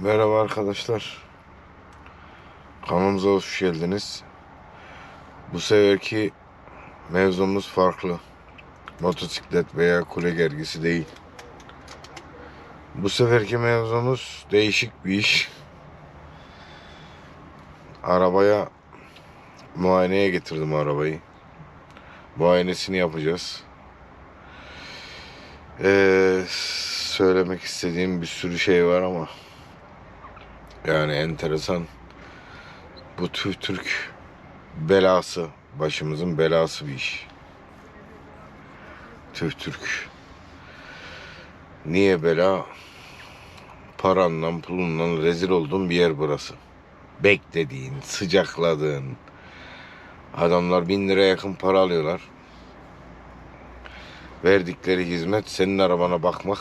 Merhaba arkadaşlar. Kanalımıza hoş geldiniz. Bu seferki mevzumuz farklı. Motosiklet veya kule gergisi değil. Bu seferki mevzumuz değişik bir iş. Arabaya muayeneye getirdim arabayı. Muayenesini yapacağız. Ee, söylemek istediğim bir sürü şey var ama yani enteresan. Bu Türk belası, başımızın belası bir iş. TÜV Türk. Niye bela? Paranla, pulunla rezil olduğun bir yer burası. Beklediğin, sıcakladığın. Adamlar bin liraya yakın para alıyorlar. Verdikleri hizmet senin arabana bakmak,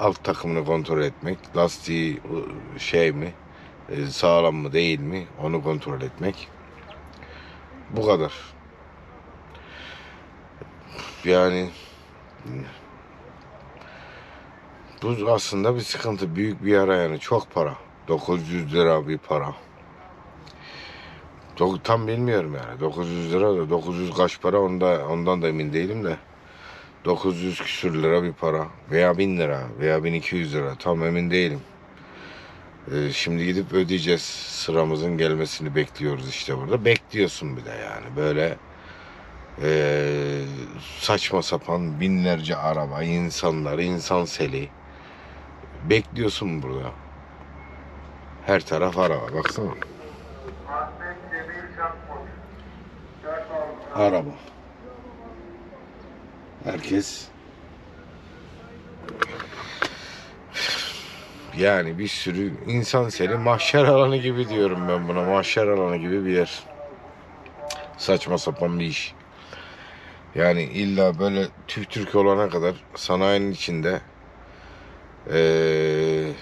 alt takımını kontrol etmek, lastiği şey mi, e, sağlam mı değil mi onu kontrol etmek. Bu kadar. Yani bu aslında bir sıkıntı, büyük bir yara yani çok para. 900 lira bir para. Tam bilmiyorum yani. 900 lira da 900 kaç para onda, ondan da emin değilim de. 900 küsür lira bir para veya 1000 lira veya 1200 lira tam emin değilim. Ee, şimdi gidip ödeyeceğiz. Sıramızın gelmesini bekliyoruz işte burada. Bekliyorsun bir de yani böyle ee, saçma sapan binlerce araba, insanlar, insan seli. Bekliyorsun burada. Her taraf araba baksana. Araba. Herkes yani bir sürü insan seni mahşer alanı gibi diyorum ben buna. Mahşer alanı gibi bir yer. Saçma sapan bir iş. Yani illa böyle TÜV Türk olana kadar sanayinin içinde eee,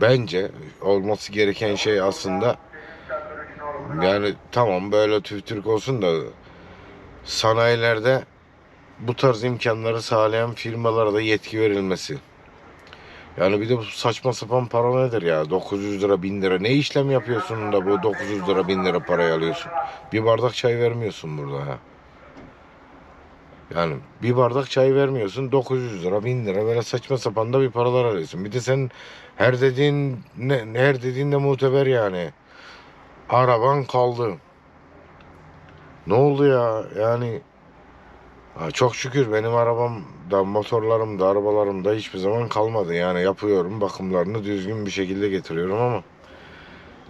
bence olması gereken şey aslında yani tamam böyle TÜV Türk olsun da sanayilerde bu tarz imkanları sağlayan firmalara da yetki verilmesi. Yani bir de bu saçma sapan para nedir ya? 900 lira 1000 lira. Ne işlem yapıyorsun da bu 900 lira 1000 lira parayı alıyorsun? Bir bardak çay vermiyorsun burada ha. Yani bir bardak çay vermiyorsun 900 lira 1000 lira böyle saçma sapan da bir paralar alıyorsun. Bir de sen her dediğin ne, her dediğin de muteber yani. Araban kaldı. Ne oldu ya? Yani çok şükür benim arabam da motorlarım da arabalarım da hiçbir zaman kalmadı. Yani yapıyorum bakımlarını düzgün bir şekilde getiriyorum ama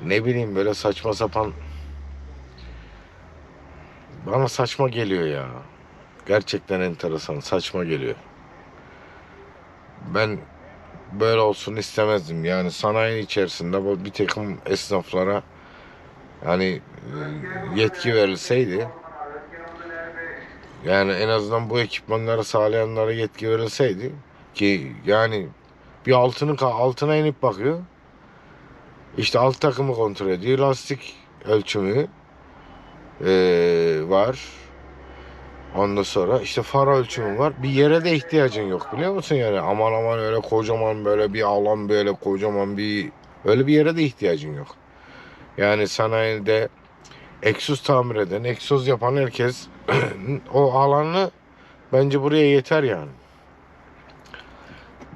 ne bileyim böyle saçma sapan bana saçma geliyor ya. Gerçekten enteresan saçma geliyor. Ben böyle olsun istemezdim. Yani sanayi içerisinde bir takım esnaflara yani e, yetki verilseydi yani en azından bu ekipmanları sağlayanlara yetki verilseydi ki yani bir altını altına inip bakıyor. İşte alt takımı kontrol ediyor. Lastik ölçümü eee, var. Ondan sonra işte far ölçümü var. Bir yere de ihtiyacın yok biliyor musun yani? Aman aman öyle kocaman böyle bir alan böyle kocaman bir öyle bir yere de ihtiyacın yok. Yani sanayide egzoz tamir eden, egzoz yapan herkes o alanı bence buraya yeter yani.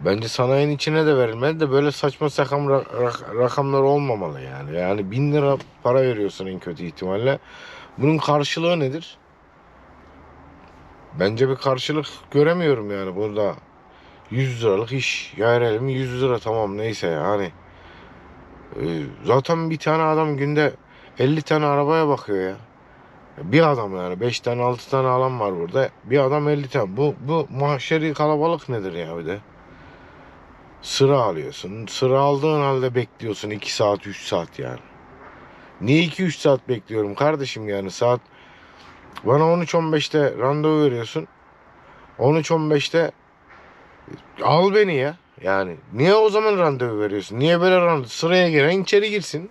Bence sanayinin içine de verilmeli de böyle saçma sapan ra- ra- rakamlar olmamalı yani. Yani bin lira para veriyorsun en kötü ihtimalle. Bunun karşılığı nedir? Bence bir karşılık göremiyorum yani burada. 100 liralık iş. Ya verelim 100 lira tamam neyse yani. Ee, zaten bir tane adam günde 50 tane arabaya bakıyor ya. Bir adam yani 5 tane 6 tane alan var burada. Bir adam 50 tane. Bu, bu mahşeri kalabalık nedir ya bir de? Sıra alıyorsun. Sıra aldığın halde bekliyorsun 2 saat 3 saat yani. Niye 2-3 saat bekliyorum kardeşim yani saat bana 13-15'te randevu veriyorsun. 13-15'te al beni ya. Yani niye o zaman randevu veriyorsun? Niye böyle randevu? Sıraya giren içeri girsin.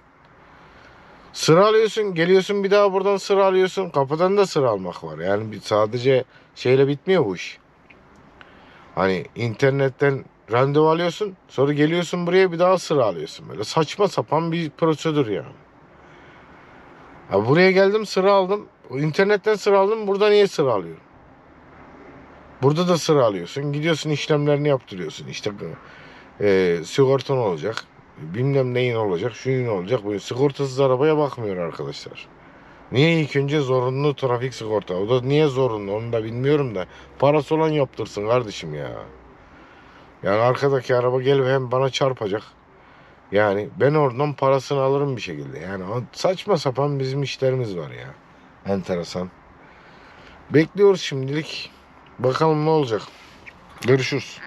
Sıra alıyorsun, geliyorsun bir daha buradan sıra alıyorsun. Kapıdan da sıra almak var. Yani sadece şeyle bitmiyor bu iş. Hani internetten randevu alıyorsun. Sonra geliyorsun buraya bir daha sıra alıyorsun. Böyle saçma sapan bir prosedür yani. Ya buraya geldim sıra aldım. İnternetten sıra aldım. Burada niye sıra alıyorum? Burada da sıra alıyorsun. Gidiyorsun işlemlerini yaptırıyorsun. İşte e, sigortan olacak. Bilmem neyin olacak. Şunun olacak. Bu sigortasız arabaya bakmıyor arkadaşlar. Niye ilk önce zorunlu trafik sigorta? O da niye zorunlu onu da bilmiyorum da. Parası olan yaptırsın kardeşim ya. Yani arkadaki araba gelip hem bana çarpacak. Yani ben oradan parasını alırım bir şekilde. Yani saçma sapan bizim işlerimiz var ya. Enteresan. Bekliyoruz şimdilik. Bakalım ne olacak. Görüşürüz.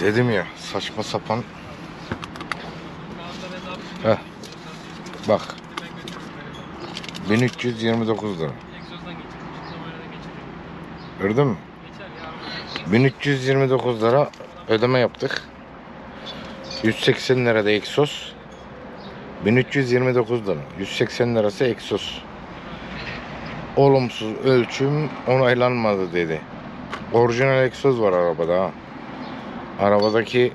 Dedim ya saçma sapan. Heh. Bak 1329 lira. Gördün mü? 1329 lira ödeme yaptık. 180 lira da egzoz. 1329 lira. 180 lirası egzoz. Olumsuz ölçüm onaylanmadı dedi. Orijinal egzoz var arabada ha. Arabadaki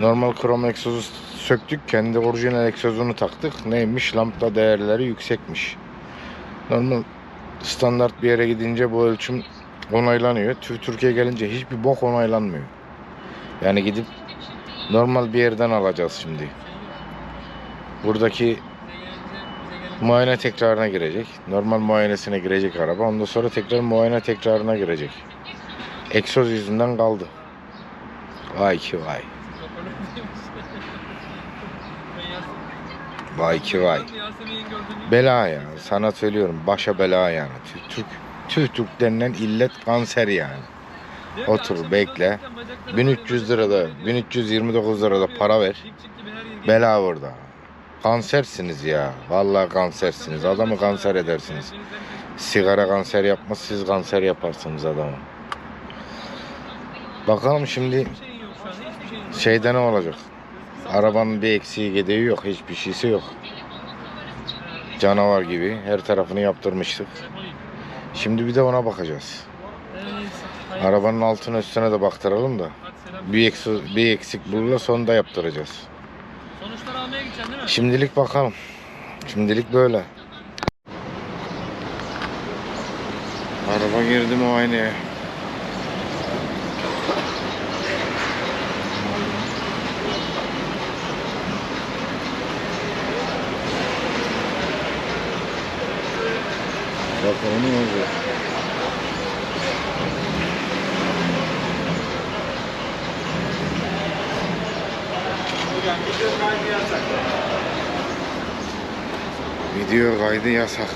normal krom egzozu söktük. Kendi orijinal egzozunu taktık. Neymiş? Lambda değerleri yüksekmiş. Normal standart bir yere gidince bu ölçüm onaylanıyor. TÜV Türkiye gelince hiçbir bok onaylanmıyor. Yani gidip normal bir yerden alacağız şimdi. Buradaki muayene tekrarına girecek. Normal muayenesine girecek araba. Ondan sonra tekrar muayene tekrarına girecek. Egzoz yüzünden kaldı. Vay ki vay. Vay ki vay. Bela ya. Sana söylüyorum. Başa bela yani. Tü- Türk, tüh Türk denilen illet kanser yani. Otur, bekle. 1300 lirada, 1329 lirada para ver. Bela burada. Kansersiniz ya. Vallahi kansersiniz. Adamı kanser edersiniz. Sigara kanser yapmaz, siz kanser yaparsınız adamı. Bakalım şimdi şeyde ne olacak? Arabanın bir eksiği gediği yok. Hiçbir şeysi yok. Canavar gibi her tarafını yaptırmıştık. Şimdi bir de ona bakacağız. Arabanın altına üstüne de baktıralım da. Bir eksik, bir eksik bulurla sonunda yaptıracağız. Sonuçları almaya gideceksin değil mi? Şimdilik bakalım. Şimdilik böyle. Araba girdi muayeneye. Ne olacak. Video kaydı yasak.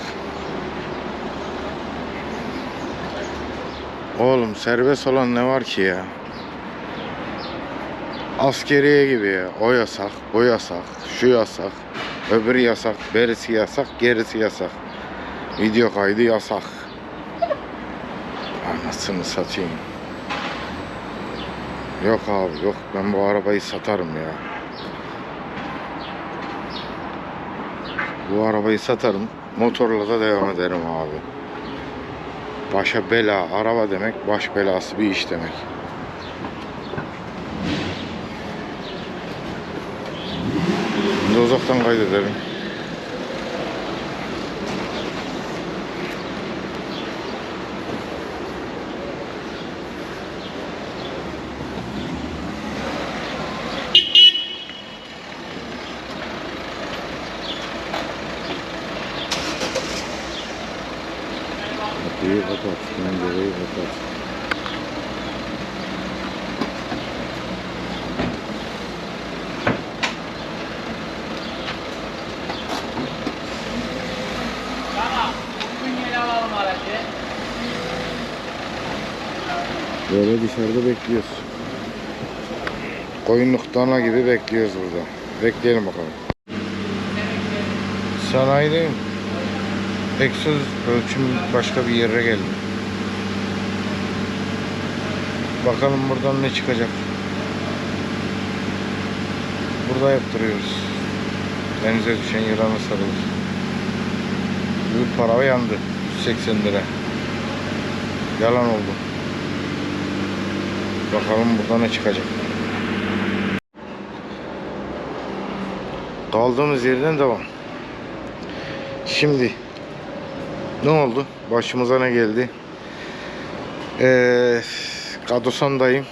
Oğlum serbest olan ne var ki ya? Askeriye gibi ya. O yasak, bu yasak, şu yasak, öbürü yasak, berisi yasak, gerisi yasak. Video kaydı yasak. Anasını satayım. Yok abi yok ben bu arabayı satarım ya. Bu arabayı satarım. Motorla da devam ederim abi. Başa bela. Araba demek baş belası bir iş demek. Şimdi uzaktan kaydederim. Kapıyı kapat. Pencereyi kapat. Tamam. Bugün yeni alalım aracı. Böyle dışarıda bekliyoruz. Koyunluk dana gibi bekliyoruz burada. Bekleyelim bakalım. Sanayideyim. Egzoz ölçüm başka bir yere geldi. Bakalım buradan ne çıkacak. Burada yaptırıyoruz. Denize düşen yılana sarılır. Bu para yandı. 180 lira. Yalan oldu. Bakalım burada ne çıkacak. Kaldığımız yerden devam. Şimdi ne oldu? Başımıza ne geldi? Ee, Kadosan'dayım.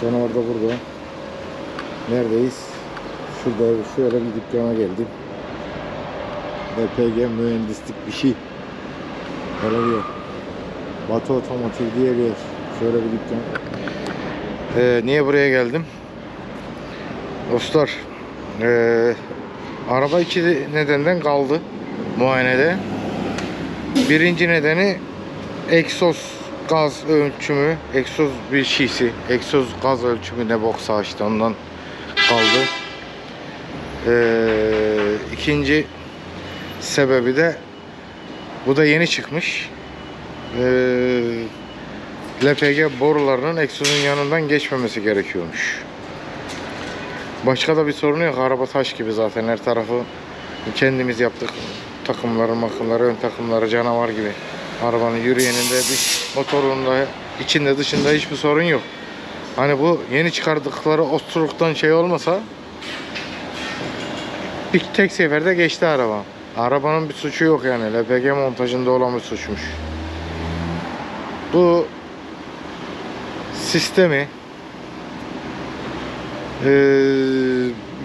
Canavar da burada. Neredeyiz? Şurada şöyle bir dükkana geldim. DPG mühendislik bir şey. Öyle diyor. Batı Otomotiv diye bir yer. Şöyle bir dükkan. Ee, niye buraya geldim? Dostlar, ee, araba iki nedenden kaldı muayenede. Birinci nedeni egzoz gaz ölçümü, egzoz bir şişi, egzoz gaz ölçümü ne boksa işte ondan kaldı. Ee, ikinci sebebi de bu da yeni çıkmış. Ee, LPG borularının egzozun yanından geçmemesi gerekiyormuş. Başka da bir sorun yok. Araba taş gibi zaten her tarafı kendimiz yaptık. Takımları, makımları, ön takımları canavar gibi. Arabanın yürüyeninde, dış motorunda, içinde dışında hiçbir sorun yok. Hani bu yeni çıkardıkları osuruktan şey olmasa bir tek seferde geçti araba. Arabanın bir suçu yok yani. LPG montajında olan bir suçmuş. Bu sistemi eee,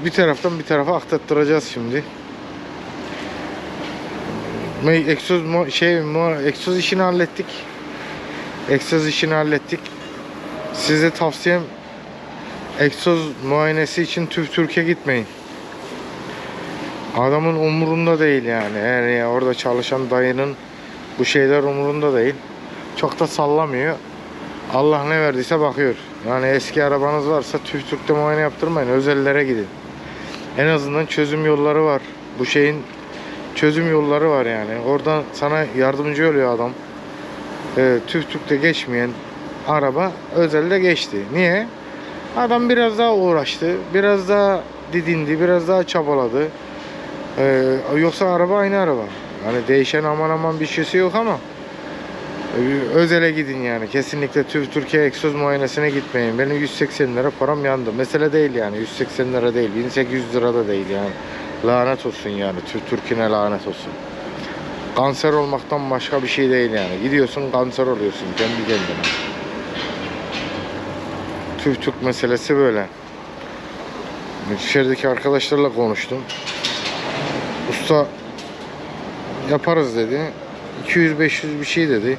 bir taraftan bir tarafa aktattıracağız şimdi. Egzoz şey egzoz işini hallettik. Egzoz işini hallettik. Size tavsiyem egzoz muayenesi için TÜV Türkiye gitmeyin. Adamın umurunda değil yani. Yani orada çalışan dayının bu şeyler umurunda değil. Çok da sallamıyor. Allah ne verdiyse bakıyor. Yani eski arabanız varsa TÜV Türk'te muayene yaptırmayın. Özellere gidin. En azından çözüm yolları var. Bu şeyin çözüm yolları var yani. Oradan sana yardımcı oluyor adam. Ee, TÜV Türk'te geçmeyen araba özelde geçti. Niye? Adam biraz daha uğraştı. Biraz daha didindi. Biraz daha çabaladı. Ee, yoksa araba aynı araba. Hani değişen aman aman bir şeysi yok ama özele gidin yani. Kesinlikle TÜV Türkiye egzoz muayenesine gitmeyin. Benim 180 lira param yandı. Mesele değil yani. 180 lira değil. 1800 lira da değil yani. Lanet olsun yani. TÜV Türkiye'ne lanet olsun. Kanser olmaktan başka bir şey değil yani. Gidiyorsun kanser oluyorsun kendi kendine. TÜV Türk meselesi böyle. İçerideki arkadaşlarla konuştum. Usta yaparız dedi. 200-500 bir şey dedi.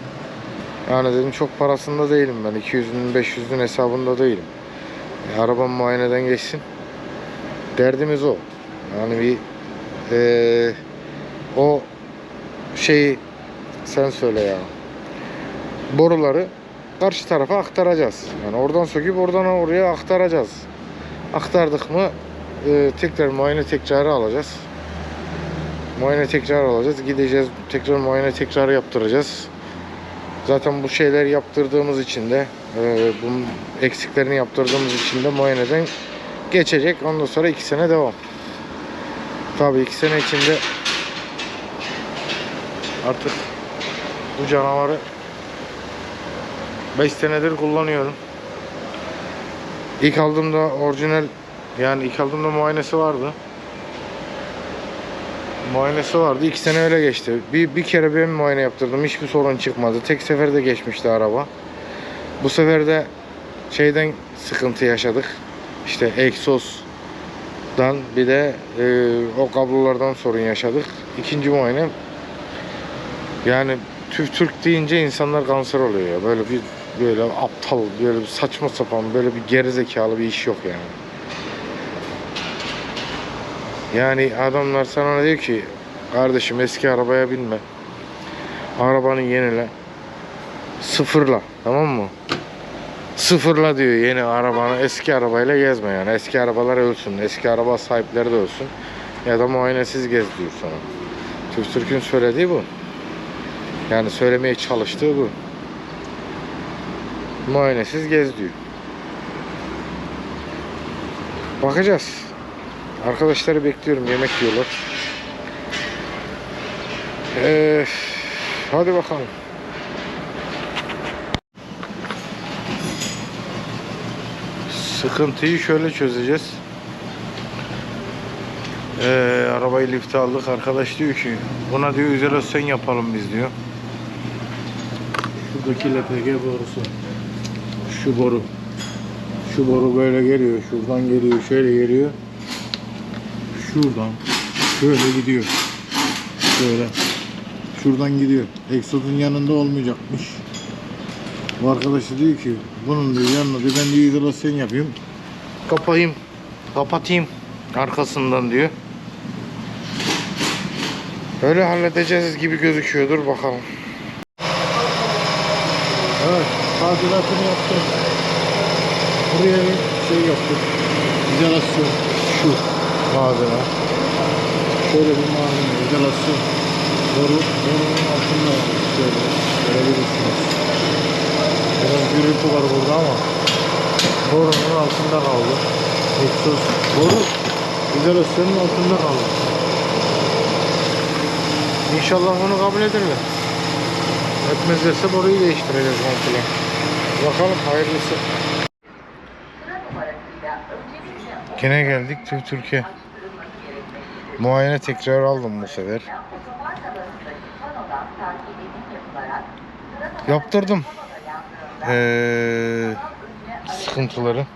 Yani dedim çok parasında değilim ben. 200'ün 500'ün hesabında değilim. E, arabam muayeneden geçsin. Derdimiz o. Yani bir eee, o şeyi sen söyle ya. Boruları karşı tarafa aktaracağız. Yani oradan söküp oradan oraya aktaracağız. Aktardık mı eee, tekrar muayene tekrarı alacağız. Muayene tekrar alacağız. Gideceğiz tekrar muayene tekrar yaptıracağız. Zaten bu şeyler yaptırdığımız için de e, bunun eksiklerini yaptırdığımız için de muayeneden geçecek. Ondan sonra iki sene devam. Tabii iki sene içinde artık bu canavarı 5 senedir kullanıyorum. İlk aldığımda orijinal yani ilk aldığımda muayenesi vardı. Muayenesi vardı. iki sene öyle geçti. Bir, bir kere ben muayene yaptırdım. Hiçbir sorun çıkmadı. Tek seferde geçmişti araba. Bu sefer de şeyden sıkıntı yaşadık. İşte egzozdan bir de e, o kablolardan sorun yaşadık. İkinci muayene yani TÜV Türk deyince insanlar kanser oluyor ya. Böyle bir böyle aptal, böyle bir saçma sapan, böyle bir gerizekalı bir iş yok yani. Yani adamlar sana diyor ki kardeşim eski arabaya binme. Arabanı yenile. Sıfırla. Tamam mı? Sıfırla diyor yeni arabanı eski arabayla gezme yani. Eski arabalar ölsün. Eski araba sahipleri de ölsün. Ya da muayenesiz gez diyor sana. Türk Türk'ün söylediği bu. Yani söylemeye çalıştığı bu. Muayenesiz gez diyor. Bakacağız. Arkadaşları bekliyorum. Yemek yiyorlar. Ee, hadi bakalım. Sıkıntıyı şöyle çözeceğiz. Ee, arabayı lifte aldık. Arkadaş diyor ki buna diyor izolasyon yapalım biz diyor. Şuradaki LPG borusu. Şu boru. Şu boru böyle geliyor. Şuradan geliyor. Şöyle geliyor. Şuradan. Şöyle gidiyor. Şöyle. Şuradan gidiyor. Egzozun yanında olmayacakmış. Bu arkadaş da diyor ki bunun diyor yanına diyor ben diyor izolasyon yapayım. Kapayım. Kapatayım. Arkasından diyor. Öyle halledeceğiz gibi gözüküyor. Dur bakalım. Evet. Tadilatını yaptım. Buraya bir şey yaptık. İzolasyon. Şu malzeme. Şöyle bir malzeme. İzolasyon. Boru, borunun altında şöyle. Görebilirsiniz. Biraz gürültü var burada ama borunun altında kaldı. Egzoz boru izolasyonun altında kaldı. İnşallah onu kabul ederler. Etmezlerse boruyu değiştireceğiz komple. Bakalım hayırlısı. Yine geldik Tür Türkiye. Muayene tekrar aldım bu sefer. Yaptırdım. Ee, sıkıntıları.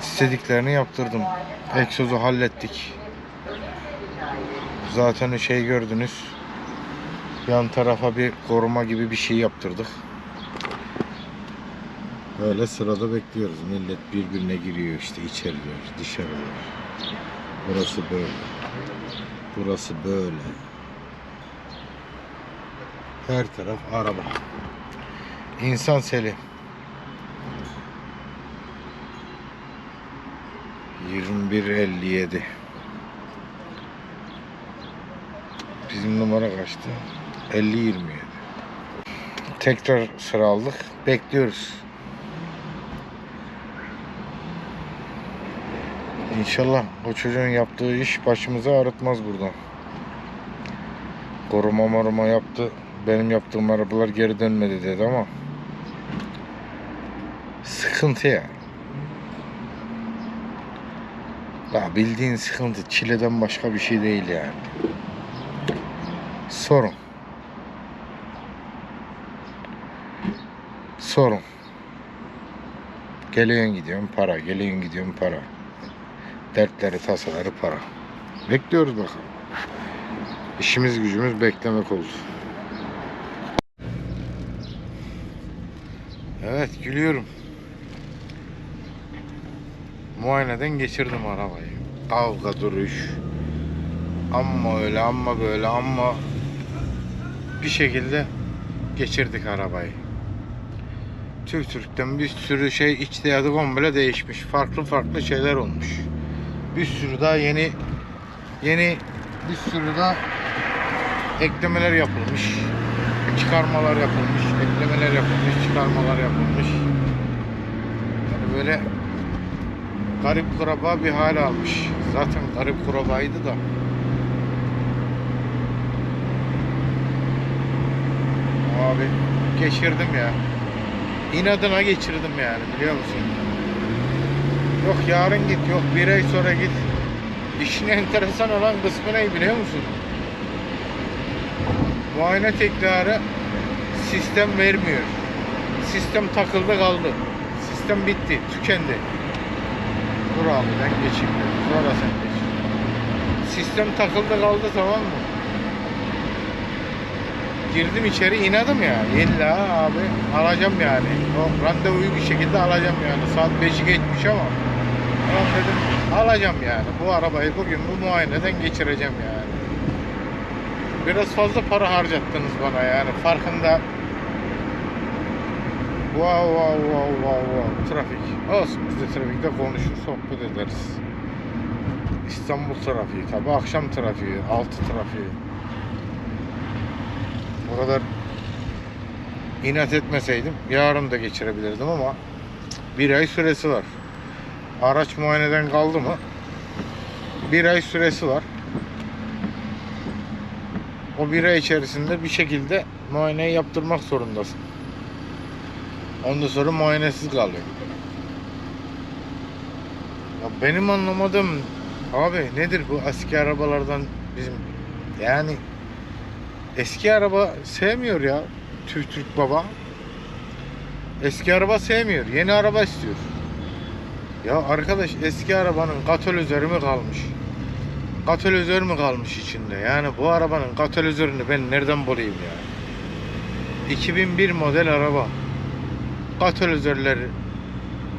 İstediklerini yaptırdım. Egzozu hallettik. Zaten şey gördünüz. Yan tarafa bir koruma gibi bir şey yaptırdık. Böyle sırada bekliyoruz. Millet birbirine giriyor işte içeriler, dışarılar. Burası böyle. Burası böyle. Her taraf araba. İnsan seli. 21.57 Bizim numara kaçtı? 50-27 Tekrar sıra aldık. Bekliyoruz. İnşallah o çocuğun yaptığı iş başımıza ağrıtmaz buradan. Koruma maruma yaptı. Benim yaptığım arabalar geri dönmedi dedi ama sıkıntı ya. Ya bildiğin sıkıntı çileden başka bir şey değil yani. Sorun. Sorun. Geliyorsun gidiyorsun para, geliyorsun gidiyorsun para. Dertleri, tasaları para. Bekliyoruz bakalım. İşimiz gücümüz beklemek oldu. Evet gülüyorum. Muayeneden geçirdim arabayı. Kavga duruş. Amma öyle amma böyle amma bir şekilde geçirdik arabayı. Türk Türk'ten bir sürü şey içtiyadı komple değişmiş. Farklı farklı şeyler olmuş. Bir sürü daha yeni yeni bir sürü daha eklemeler yapılmış. Çıkarmalar yapılmış, eklemeler yapılmış, çıkarmalar yapılmış. Yani böyle garip kuraba bir hal almış. Zaten garip kurabaydı da. Abi geçirdim ya. İnadına geçirdim yani biliyor musun? Yok yarın git, yok bir ay sonra git. İşin enteresan olan kısmı ne biliyor musun? Muayene tekrarı sistem vermiyor. Sistem takıldı kaldı. Sistem bitti, tükendi. Dur abi ben geçeyim dedim. Sonra sen geç. Sistem takıldı kaldı tamam mı? Girdim içeri inadım ya. İlla abi alacağım yani. O randevuyu bir şekilde alacağım yani. Saat 5'i geçmiş ama. Tamam dedim alacağım yani. Bu arabayı bugün bu muayeneden geçireceğim yani. Biraz fazla para harcattınız bana yani. Farkında Wow wow wow wow wow trafik. Olsun biz de trafikte konuşur sohbet ederiz. İstanbul trafiği tabi akşam trafiği, altı trafiği. O kadar inat etmeseydim yarın da geçirebilirdim ama bir ay süresi var. Araç muayeneden kaldı mı bir ay süresi var. O bir ay içerisinde bir şekilde muayeneyi yaptırmak zorundasın. Ondan sonra muayenesiz kalıyor. Ya benim anlamadığım abi nedir bu eski arabalardan bizim yani eski araba sevmiyor ya Türk Türk baba. Eski araba sevmiyor. Yeni araba istiyor. Ya arkadaş eski arabanın katalizörü mü kalmış? Katalizör mü kalmış içinde? Yani bu arabanın katalizörünü ben nereden bulayım ya? 2001 model araba. Katalizörleri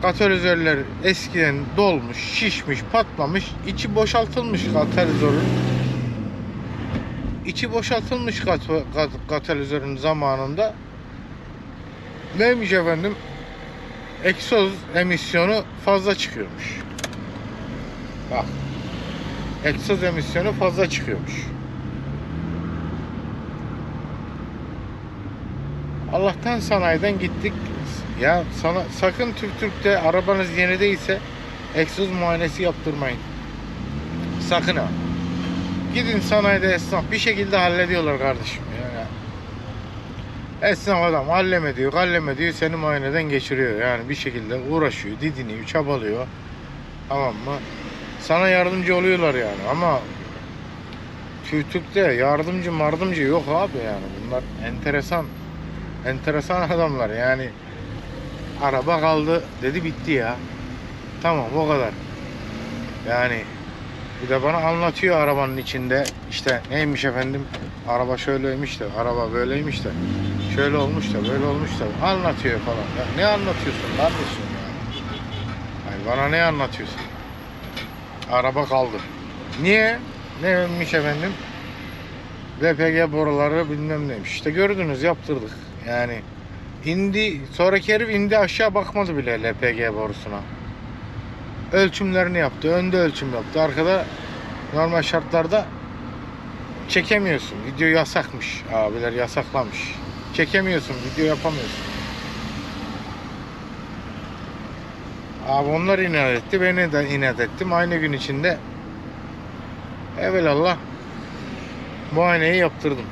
katalizörler eskiden dolmuş, şişmiş, patlamış, içi boşaltılmış katalizörün. İçi boşaltılmış kat, kat, katalizörün zamanında neymiş efendim? Egzoz emisyonu fazla çıkıyormuş. Bak. Egzoz emisyonu fazla çıkıyormuş. Allah'tan sanayiden gittik. Ya sana sakın Türk Türk'te arabanız yeni değilse egzoz muayenesi yaptırmayın. Sakın ha. Gidin sanayide esnaf bir şekilde hallediyorlar kardeşim. Esnaf adam halleme diyor, halleme diyor seni muayeneden geçiriyor. Yani bir şekilde uğraşıyor, didiniyor, çabalıyor. Tamam mı? Sana yardımcı oluyorlar yani ama TÜTÜK'te yardımcı mardımcı yok abi yani. Bunlar enteresan enteresan adamlar yani. Araba kaldı dedi bitti ya. Tamam o kadar. Yani bir de bana anlatıyor arabanın içinde işte neymiş efendim araba şöyleymiş de araba böyleymiş de şöyle olmuş da böyle olmuş da anlatıyor falan. Ya ne anlatıyorsun kardeşim ya? Ay bana ne anlatıyorsun? Araba kaldı. Niye? Neymiş efendim? LPG boruları bilmem neymiş. İşte gördünüz yaptırdık. Yani indi sonraki herif indi aşağı bakmadı bile LPG borusuna. Ölçümlerini yaptı. Önde ölçüm yaptı. Arkada normal şartlarda çekemiyorsun. Video yasakmış. Abiler yasaklamış. Çekemiyorsun. Video yapamıyorsun. Abi onlar inat etti. Beni de inat ettim. Aynı gün içinde evelallah muayeneyi yaptırdım.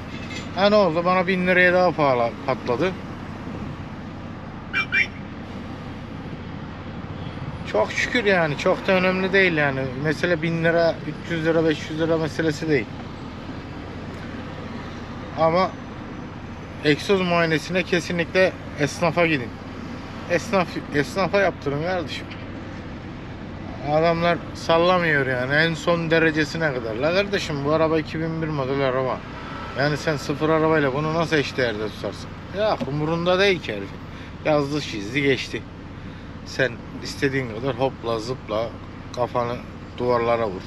Ha ne oldu? Bana bin liraya daha pahalı patladı. Çok şükür yani. Çok da önemli değil yani. Mesele bin lira, 300 lira, 500 lira meselesi değil. Ama egzoz muayenesine kesinlikle esnafa gidin. Esnaf, esnafa yaptırın kardeşim. Adamlar sallamıyor yani en son derecesine kadar. La kardeşim bu araba 2001 model araba. Yani sen sıfır arabayla bunu nasıl eşdeğerde tutarsın? Ya umurunda değil ki herifin. Yazdı çizdi geçti. Sen istediğin kadar hopla zıpla kafanı duvarlara vur.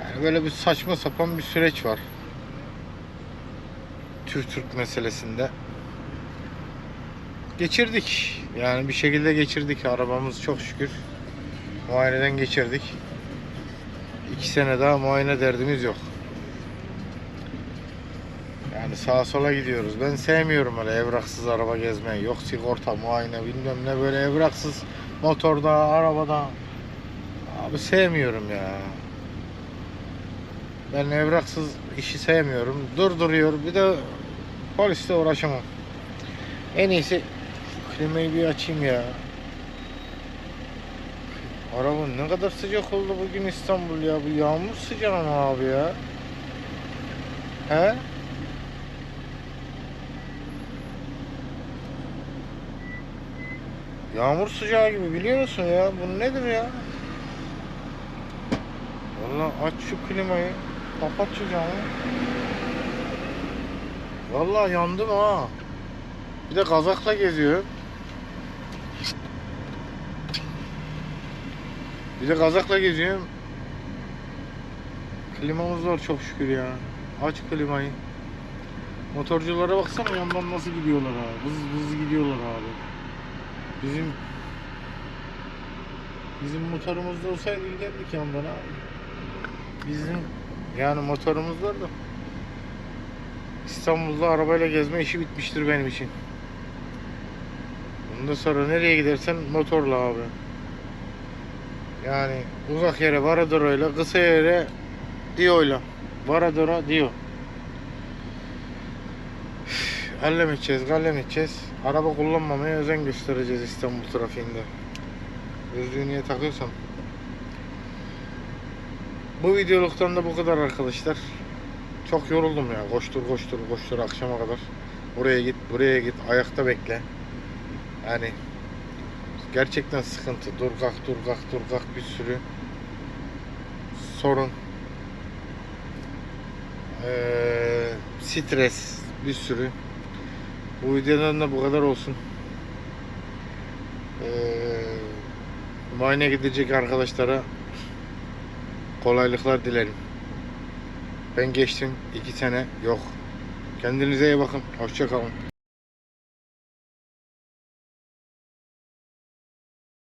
Yani böyle bir saçma sapan bir süreç var. Türk Türk meselesinde. Geçirdik. Yani bir şekilde geçirdik. Arabamız çok şükür. Muayeneden geçirdik. İki sene daha muayene derdimiz yok. Yani sağa sola gidiyoruz. Ben sevmiyorum öyle evraksız araba gezmeyi. Yok sigorta, muayene bilmem ne böyle evraksız motorda, arabada. Abi sevmiyorum ya. Ben evraksız işi sevmiyorum. Durduruyor. Bir de polisle uğraşamam. En iyisi klimayı bir açayım ya. Araba ne kadar sıcak oldu bugün İstanbul ya. Bu yağmur sıcağı mı abi ya? He? Yağmur sıcağı gibi biliyor musun ya? Bu nedir ya? Vallahi aç şu klimayı. Kapat şu camı. Vallahi yandım ha. Bir de kazakla geziyor. Bir de kazakla geziyorum. Klimamız var çok şükür ya. Aç klimayı. Motorculara baksana yandan nasıl gidiyorlar abi. Hız hız gidiyorlar abi. Bizim bizim motorumuzda olsaydı giderdik yandan abi. Bizim yani motorumuz var da İstanbul'da arabayla gezme işi bitmiştir benim için. Bundan sonra nereye gidersen motorla abi. Yani uzak yere Varadoro'yla, kısa yere Dio'yla. Varadoro, Dio. Üf, Hallem edeceğiz, gallem edeceğiz. Araba kullanmamaya özen göstereceğiz İstanbul trafiğinde. Gözlüğü niye takıyorsam. Bu videoluktan da bu kadar arkadaşlar. Çok yoruldum ya. Koştur koştur koştur akşama kadar. Oraya git buraya git ayakta bekle. Yani gerçekten sıkıntı. Dur kalk dur kalk dur kalk bir sürü sorun. Ee, stres bir sürü. Bu videodan da bu kadar olsun. Ee, muayene gidecek arkadaşlara kolaylıklar dilerim. Ben geçtim. iki sene yok. Kendinize iyi bakın. Hoşça kalın.